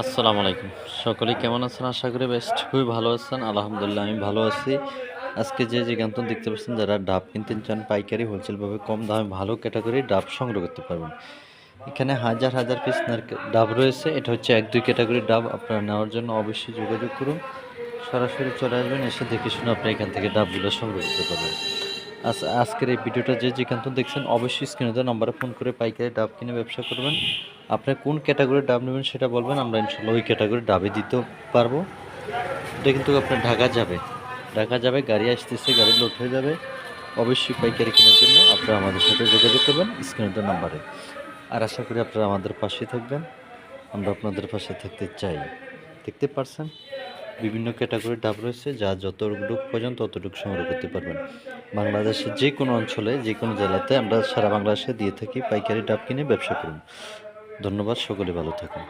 আসসালামু আলাইকুম। সকলেই কেমন আছেন? আশা করি বেস্ট খুবই ভালো আছেন। আলহামদুলিল্লাহ, আমি ভালো আছি। আজকে যে যে গান্তন দেখতে পাচ্ছেন, যারা ডাব কিনতে চান, পাইকারি, হোলসেলভাবে কম দামে ভালো ক্যাটাগরি ডাব সংগ্রহ করতে পারবেন। এখানে হাজার হাজার পিস ডাব রয়েছে। এটা হচ্ছে এক, দুই ক্যাটাগরির ডাব। আপনারা নেওয়ার জন্য অবশ্যই যোগাযোগ করুন। সরাসরি চলে আসবেন, এসে দেখে শুনে আপনি এখান থেকে ডাবগুলো সংগ্রহ করতে পারবেন। আজকের এই ভিডিওটা যে যেখান কান্ত দেখছেন, অবশ্যই স্ক্রিনে দেওয়া নাম্বারে ফোন করে পাইকারি ডাব কিনে ব্যবসা করবেন। আপনি কোন ক্যাটাগরির ডাব নেবেন সেটা বলবেন, আমরা ইনশাল্লাহ ওই ক্যাটাগরির ডাবে দিতে পারব। এটা কিন্তু আপনার ঢাকা যাবে। ঢাকা যাবে, গাড়ি আসতেছে, গাড়ি লোড হয়ে যাবে। অবশ্যই পাইকারি কেনার জন্য আপনারা আমাদের সাথে যোগাযোগ করবেন স্ক্রিনে দেওয়া নাম্বারে আর আশা করি আপনারা আমাদের পাশে থাকবেন। আমরা আপনাদের পাশে থাকতে চাই। দেখতে পারছেন? বিভিন্ন ক্যাটাগরির ডাব রয়েছে যা যতটুকু পর্যন্ত ততটুকু সংগ্রহ করতে পারবেন। বাংলাদেশের যে কোনো অঞ্চলে, যে কোনো জেলাতে আমরা সারা বাংলাদেশে দিয়ে থাকি পাইকারি ডাব কিনে ব্যবসা করুন। ধন্যবাদ, সকলে ভালো থাকুন।